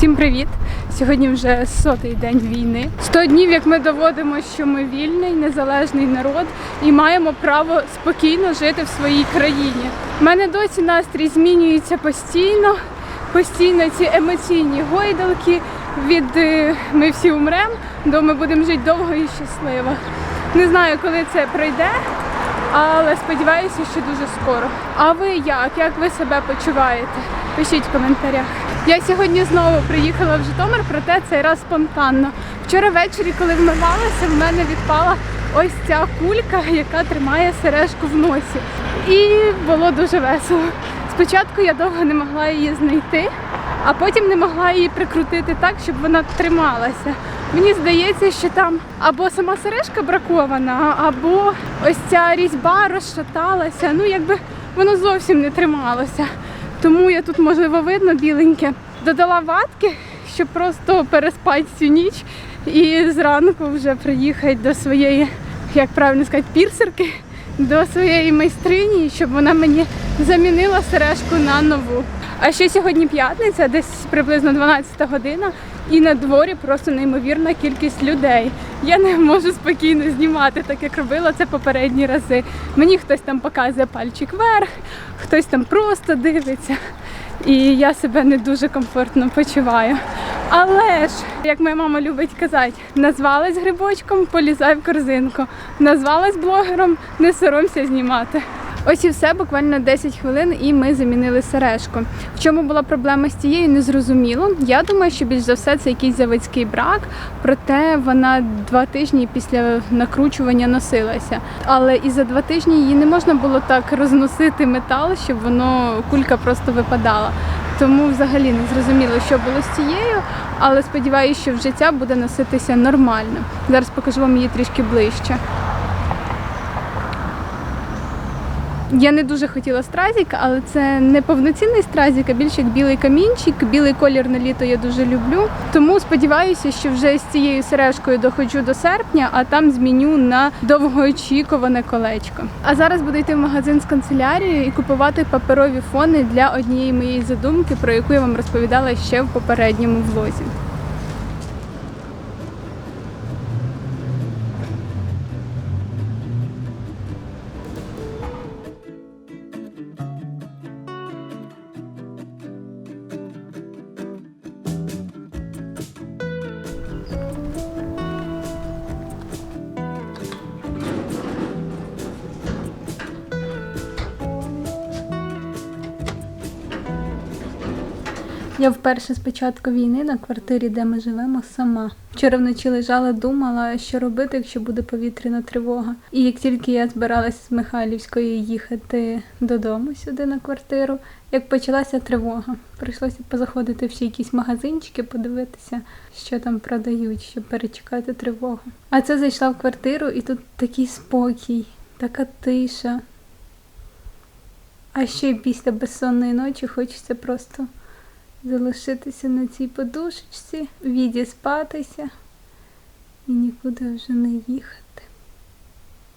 Всім привіт! Сьогодні вже сотий день війни. Сто днів, як ми доводимо, що ми вільний, незалежний народ і маємо право спокійно жити в своїй країні. У мене досі настрій змінюється постійно, постійно ці емоційні гойдалки від е, ми всі умремо до ми будемо жити довго і щасливо. Не знаю, коли це пройде, але сподіваюся, що дуже скоро. А ви як? Як ви себе почуваєте? Пишіть в коментарях. Я сьогодні знову приїхала в Житомир, проте цей раз спонтанно. Вчора ввечері, коли вмивалася, в мене відпала ось ця кулька, яка тримає сережку в носі. І було дуже весело. Спочатку я довго не могла її знайти, а потім не могла її прикрутити так, щоб вона трималася. Мені здається, що там або сама сережка бракована, або ось ця різьба розшаталася. Ну, якби воно зовсім не трималося. Тому я тут, можливо, видно біленьке. Додала ватки, щоб просто переспати цю ніч і зранку вже приїхати до своєї, як правильно сказати, пірсерки, до своєї майстрині, щоб вона мені замінила сережку на нову. А ще сьогодні п'ятниця, десь приблизно 12 година, і на дворі просто неймовірна кількість людей. Я не можу спокійно знімати, так як робила це попередні рази. Мені хтось там показує пальчик вверх, хтось там просто дивиться. І я себе не дуже комфортно почуваю. Але ж, як моя мама любить казати, назвалась грибочком, полізай в корзинку. Назвалась блогером, не соромся знімати. Ось і все, буквально 10 хвилин, і ми замінили сережку. В чому була проблема з тією, не зрозуміло. Я думаю, що більш за все це якийсь заводський брак, проте вона два тижні після накручування носилася. Але і за два тижні її не можна було так розносити метал, щоб воно кулька просто випадала. Тому взагалі не зрозуміло, що було з цією, але сподіваюся, що вже ця буде носитися нормально. Зараз покажу вам її трішки ближче. Я не дуже хотіла стразік, але це не повноцінний стразік, а більше як білий камінчик. Білий колір на літо я дуже люблю. Тому сподіваюся, що вже з цією сережкою доходжу до серпня, а там зміню на довгоочікуване колечко. А зараз буду йти в магазин з канцелярією і купувати паперові фони для однієї моєї задумки, про яку я вам розповідала ще в попередньому влозі. Я вперше з початку війни на квартирі, де ми живемо, сама. Вчора вночі лежала, думала, що робити, якщо буде повітряна тривога. І як тільки я збиралася з Михайлівської їхати додому сюди на квартиру, як почалася тривога, прийшлося позаходити в ще якісь магазинчики, подивитися, що там продають, щоб перечекати тривогу. А це зайшла в квартиру, і тут такий спокій, така тиша. А ще після безсонної ночі хочеться просто залишитися на цій подушечці, відіспатися і нікуди вже не їхати.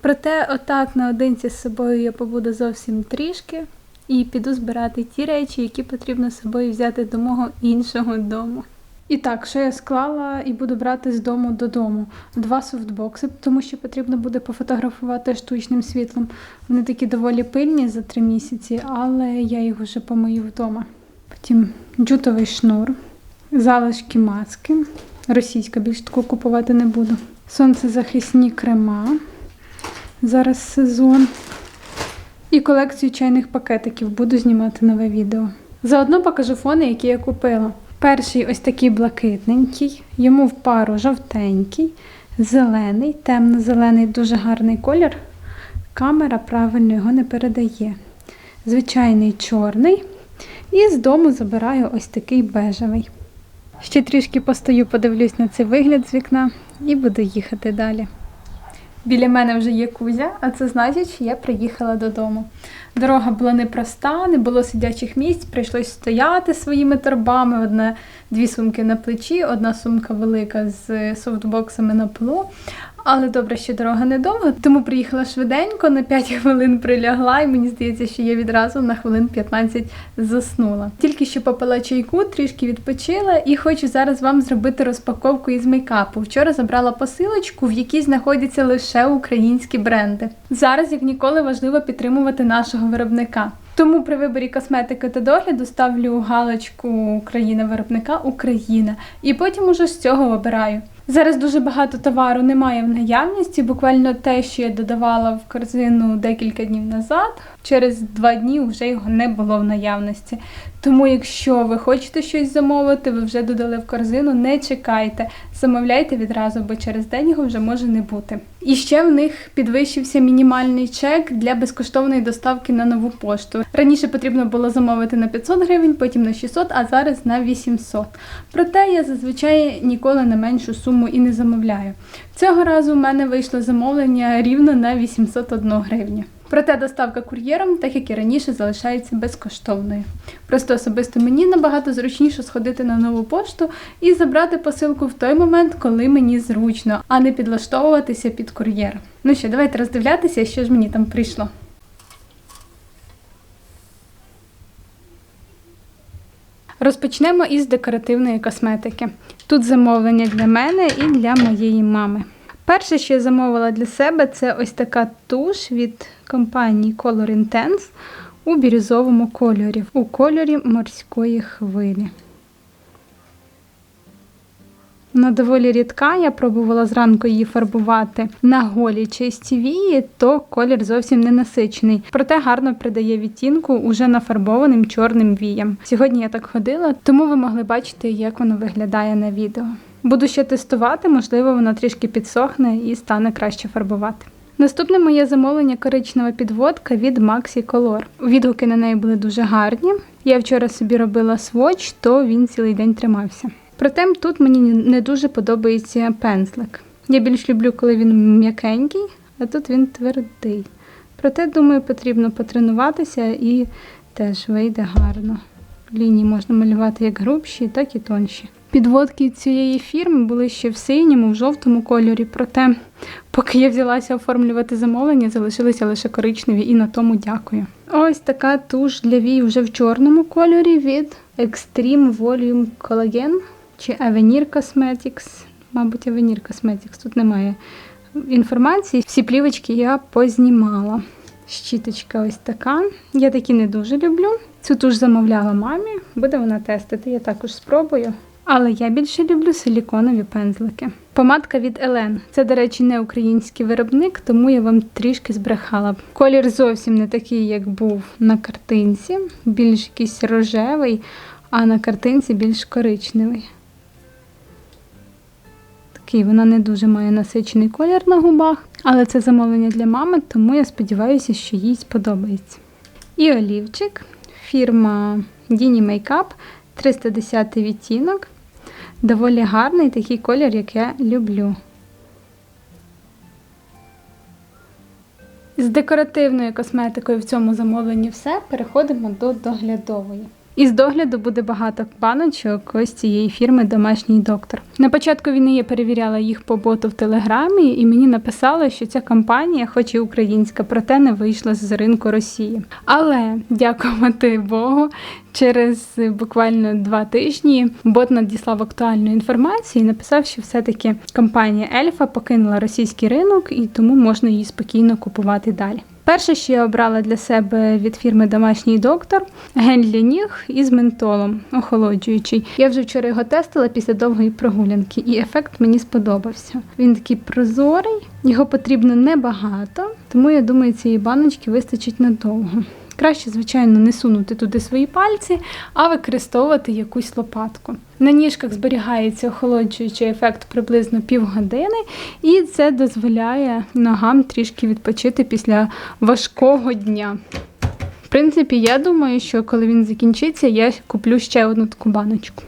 Проте, отак наодинці з собою я побуду зовсім трішки і піду збирати ті речі, які потрібно з собою взяти до мого іншого дому. І так, що я склала і буду брати з дому додому два софтбокси, тому що потрібно буде пофотографувати штучним світлом. Вони такі доволі пильні за три місяці, але я їх вже помию вдома. Потім джутовий шнур, залишки маски. Російська більш таку купувати не буду. Сонцезахисні крема. Зараз сезон. І колекцію чайних пакетиків буду знімати нове відео. Заодно покажу фони, які я купила. Перший ось такий блакитненький, йому в пару жовтенький, зелений, темно-зелений, дуже гарний колір. Камера правильно його не передає. Звичайний чорний. І з дому забираю ось такий бежевий. Ще трішки постою, подивлюсь на цей вигляд з вікна і буду їхати далі. Біля мене вже є кузя, а це значить, що я приїхала додому. Дорога була непроста, не було сидячих місць, прийшлось стояти своїми торбами. Одна, дві сумки на плечі, одна сумка велика з софтбоксами на полу. Але добре, що дорога недовга, тому приїхала швиденько, на 5 хвилин прилягла, і мені здається, що я відразу на хвилин 15 заснула. Тільки що попила чайку, трішки відпочила і хочу зараз вам зробити розпаковку із мейкапу. Вчора забрала посилочку, в якій знаходяться лише українські бренди. Зараз, як ніколи, важливо підтримувати нашого виробника. Тому при виборі косметики та догляду ставлю галочку країна виробника Україна, і потім уже з цього обираю. Зараз дуже багато товару немає в наявності. Буквально те, що я додавала в корзину декілька днів назад, через два дні вже його не було в наявності. Тому, якщо ви хочете щось замовити, ви вже додали в корзину, не чекайте, замовляйте відразу, бо через день його вже може не бути. І ще в них підвищився мінімальний чек для безкоштовної доставки на нову пошту. Раніше потрібно було замовити на 500 гривень, потім на 600, а зараз на 800. Проте я зазвичай ніколи на меншу суму і не замовляю. Цього разу в мене вийшло замовлення рівно на 801 гривню. Проте доставка кур'єром, так як і раніше, залишається безкоштовною. Просто особисто мені набагато зручніше сходити на нову пошту і забрати посилку в той момент, коли мені зручно, а не підлаштовуватися під кур'єр. Ну що, давайте роздивлятися, що ж мені там прийшло. Розпочнемо із декоративної косметики. Тут замовлення для мене і для моєї мами. Перше, що я замовила для себе, це ось така туш від компанії Color Intense у бірюзовому кольорі, у кольорі морської хвилі. Вона доволі рідка, я пробувала зранку її фарбувати на голі чисті вії, то колір зовсім не насичений, проте гарно придає відтінку уже нафарбованим чорним віям. Сьогодні я так ходила, тому ви могли бачити, як воно виглядає на відео. Буду ще тестувати, можливо, вона трішки підсохне і стане краще фарбувати. Наступне моє замовлення коричнева підводка від Maxi Color. Відгуки на неї були дуже гарні. Я вчора собі робила своч, то він цілий день тримався. Проте тут мені не дуже подобається пензлик. Я більш люблю, коли він м'якенький, а тут він твердий. Проте, думаю, потрібно потренуватися і теж вийде гарно. Лінії можна малювати як грубші, так і тонші. Підводки цієї фірми були ще в синьому, в жовтому кольорі, проте, поки я взялася оформлювати замовлення, залишилися лише коричневі і на тому дякую. Ось така туш для вій вже в чорному кольорі від Extreme Volume Collagen чи Avenir Cosmetics. Мабуть, Avenir Cosmetics, тут немає інформації. Всі плівочки я познімала. Щіточка ось така. Я такі не дуже люблю. Цю туш замовляла мамі, буде вона тестити, я також спробую. Але я більше люблю силіконові пензлики. Помадка від Елен. Це, до речі, не український виробник, тому я вам трішки збрехала. Колір зовсім не такий, як був на картинці, більш якийсь рожевий, а на картинці більш коричневий. Такий вона не дуже має насичений колір на губах, але це замовлення для мами, тому я сподіваюся, що їй сподобається. І олівчик, фірма Dini Makeup, 310 відтінок. Доволі гарний такий колір, як я люблю. З декоративною косметикою в цьому замовленні все. Переходимо до доглядової. Із догляду буде багато баночок ось цієї фірми Домашній доктор. На початку війни я перевіряла їх по боту в телеграмі, і мені написали, що ця компанія, хоч і українська, проте не вийшла з ринку Росії. Але дякувати Богу, через буквально два тижні бот надіслав актуальну інформацію і написав, що все-таки компанія Ельфа покинула російський ринок і тому можна її спокійно купувати далі. Перше, що я обрала для себе від фірми Домашній доктор гель для ніг із ментолом, охолоджуючий. Я вже вчора його тестила після довгої прогулянки, і ефект мені сподобався. Він такий прозорий, його потрібно небагато, тому я думаю, цієї баночки вистачить надовго. Краще, звичайно, не сунути туди свої пальці, а використовувати якусь лопатку. На ніжках зберігається охолоджуючий ефект приблизно півгодини, і це дозволяє ногам трішки відпочити після важкого дня. В принципі, я думаю, що коли він закінчиться, я куплю ще одну таку баночку.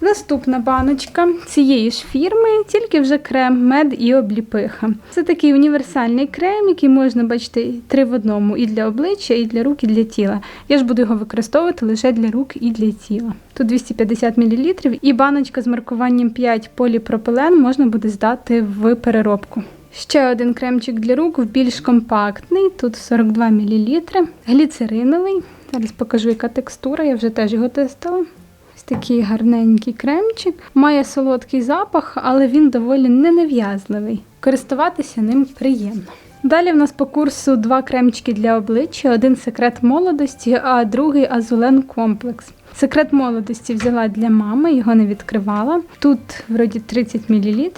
Наступна баночка цієї ж фірми, тільки вже крем, мед і обліпиха. Це такий універсальний крем, який можна бачити три в одному і для обличчя, і для рук, і для тіла. Я ж буду його використовувати лише для рук і для тіла. Тут 250 мл і баночка з маркуванням 5 поліпропилен можна буде здати в переробку. Ще один кремчик для рук, більш компактний. Тут 42 мл. Гліцериновий. Зараз покажу, яка текстура, я вже теж його тестила. Такий гарненький кремчик. Має солодкий запах, але він доволі ненав'язливий. Користуватися ним приємно. Далі в нас по курсу два кремчики для обличчя: один секрет молодості, а другий азулен комплекс. Секрет молодості взяла для мами, його не відкривала. Тут вроді 30 мл.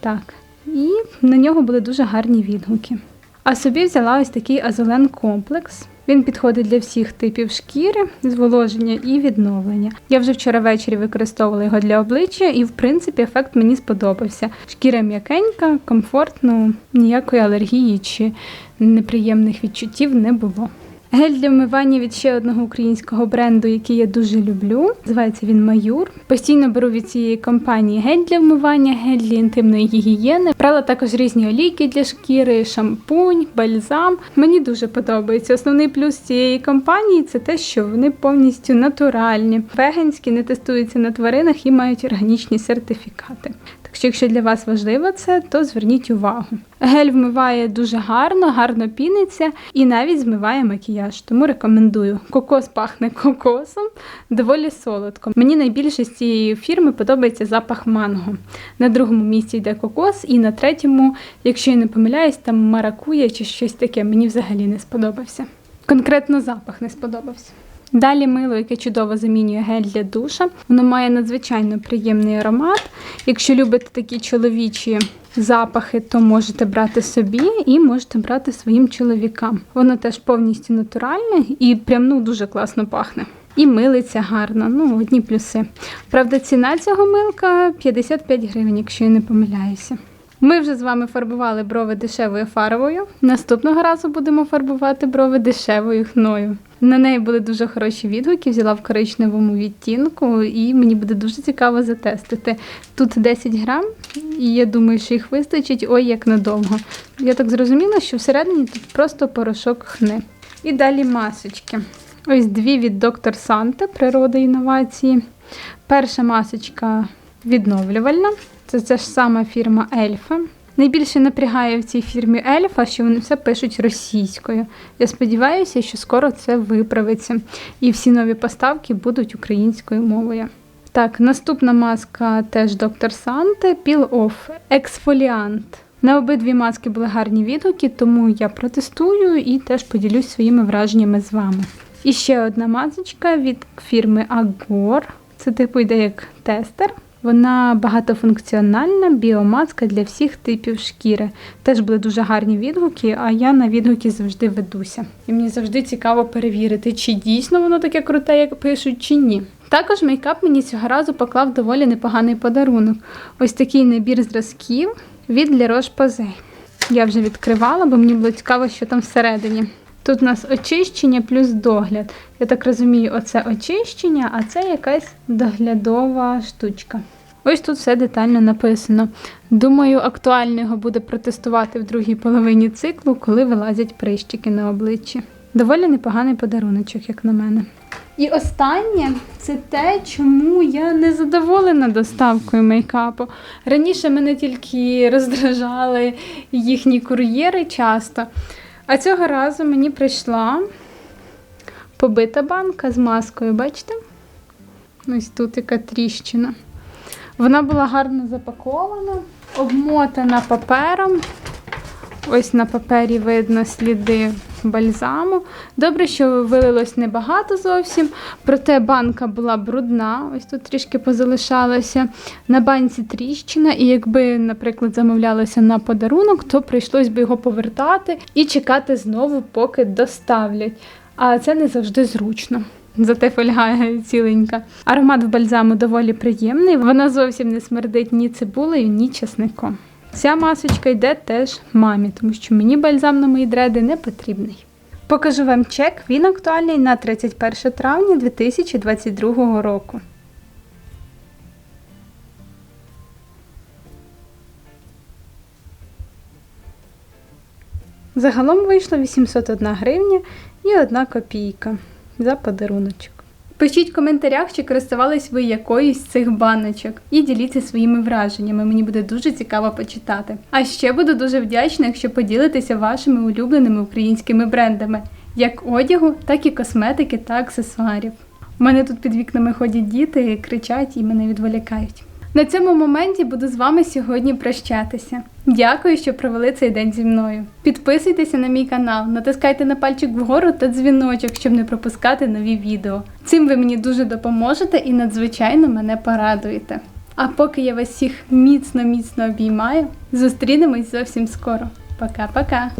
Так. І на нього були дуже гарні відгуки. А собі взяла ось такий азолен комплекс. Він підходить для всіх типів шкіри, зволоження і відновлення. Я вже вчора ввечері використовувала його для обличчя, і в принципі ефект мені сподобався. Шкіра м'якенька, комфортно, ніякої алергії чи неприємних відчуттів не було. Гель для вмивання від ще одного українського бренду, який я дуже люблю. Називається він Маюр. Постійно беру від цієї компанії гель для вмивання, гель для інтимної гігієни. Брала також різні олійки для шкіри, шампунь, бальзам. Мені дуже подобається. Основний плюс цієї компанії це те, що вони повністю натуральні, веганські, не тестуються на тваринах і мають органічні сертифікати. Якщо для вас важливо це, то зверніть увагу. Гель вмиває дуже гарно, гарно піниться і навіть змиває макіяж. Тому рекомендую. Кокос пахне кокосом, доволі солодко. Мені найбільше з цієї фірми подобається запах манго. На другому місці йде кокос, і на третьому, якщо я не помиляюсь, там маракуя чи щось таке. Мені взагалі не сподобався. Конкретно запах не сподобався. Далі мило, яке чудово замінює гель для душа. Воно має надзвичайно приємний аромат. Якщо любите такі чоловічі запахи, то можете брати собі і можете брати своїм чоловікам. Воно теж повністю натуральне і прям ну, дуже класно пахне. І милиться гарно, ну одні плюси. Правда, ціна цього милка 55 гривень, якщо я не помиляюся. Ми вже з вами фарбували брови дешевою фарбою. Наступного разу будемо фарбувати брови дешевою хною. На неї були дуже хороші відгуки, взяла в коричневому відтінку, і мені буде дуже цікаво затестити. Тут 10 грам, і я думаю, що їх вистачить ой як надовго. Я так зрозуміла, що всередині тут просто порошок хни. І далі масочки. Ось дві від доктор Санте, природа інновації. Перша масочка відновлювальна. Це ця ж сама фірма Ельфа. Найбільше напрягає в цій фірмі Ельфа, що вони все пишуть російською. Я сподіваюся, що скоро це виправиться. І всі нові поставки будуть українською мовою. Так, наступна маска теж доктор Санте Peel Off Ексфоліант. На обидві маски були гарні відгуки, тому я протестую і теж поділюсь своїми враженнями з вами. І ще одна масочка від фірми Agor. Це типу йде як тестер. Вона багатофункціональна біомаска для всіх типів шкіри. Теж були дуже гарні відгуки, а я на відгуки завжди ведуся. І мені завжди цікаво перевірити, чи дійсно воно таке круте, як пишуть, чи ні. Також мейкап мені цього разу поклав доволі непоганий подарунок. Ось такий набір зразків від La Roche-Posay. Я вже відкривала, бо мені було цікаво, що там всередині. Тут у нас очищення плюс догляд. Я так розумію, оце очищення, а це якась доглядова штучка. Ось тут все детально написано. Думаю, актуально його буде протестувати в другій половині циклу, коли вилазять прищики на обличчі. Доволі непоганий подаруночок, як на мене. І останнє це те, чому я не задоволена доставкою мейкапу. Раніше мене тільки роздражали їхні кур'єри часто. А цього разу мені прийшла побита банка з маскою, бачите? Ось тут яка тріщина. Вона була гарно запакована, обмотана папером. Ось на папері видно сліди бальзаму. Добре, що вилилось небагато зовсім, проте банка була брудна, ось тут трішки позалишалося. На банці тріщина, і якби, наприклад, замовлялося на подарунок, то прийшлось би його повертати і чекати знову, поки доставлять. А це не завжди зручно. Зате фольга ціленька. Аромат в бальзаму доволі приємний. Вона зовсім не смердить ні цибулею, ні часником. Ця масочка йде теж мамі, тому що мені бальзам на мої дреди не потрібний. Покажу вам чек, він актуальний на 31 травня 2022 року. Загалом вийшло 801 гривня і 1 копійка за подаруночок. Пишіть в коментарях, чи користувались ви якоюсь з цих баночок, і діліться своїми враженнями. Мені буде дуже цікаво почитати. А ще буду дуже вдячна, якщо поділитеся вашими улюбленими українськими брендами, як одягу, так і косметики та аксесуарів. У мене тут під вікнами ходять діти, кричать і мене відволікають. На цьому моменті буду з вами сьогодні прощатися. Дякую, що провели цей день зі мною. Підписуйтеся на мій канал, натискайте на пальчик вгору та дзвіночок, щоб не пропускати нові відео. Цим ви мені дуже допоможете і надзвичайно мене порадуєте. А поки я вас всіх міцно-міцно обіймаю, зустрінемось зовсім скоро. Пока-пока!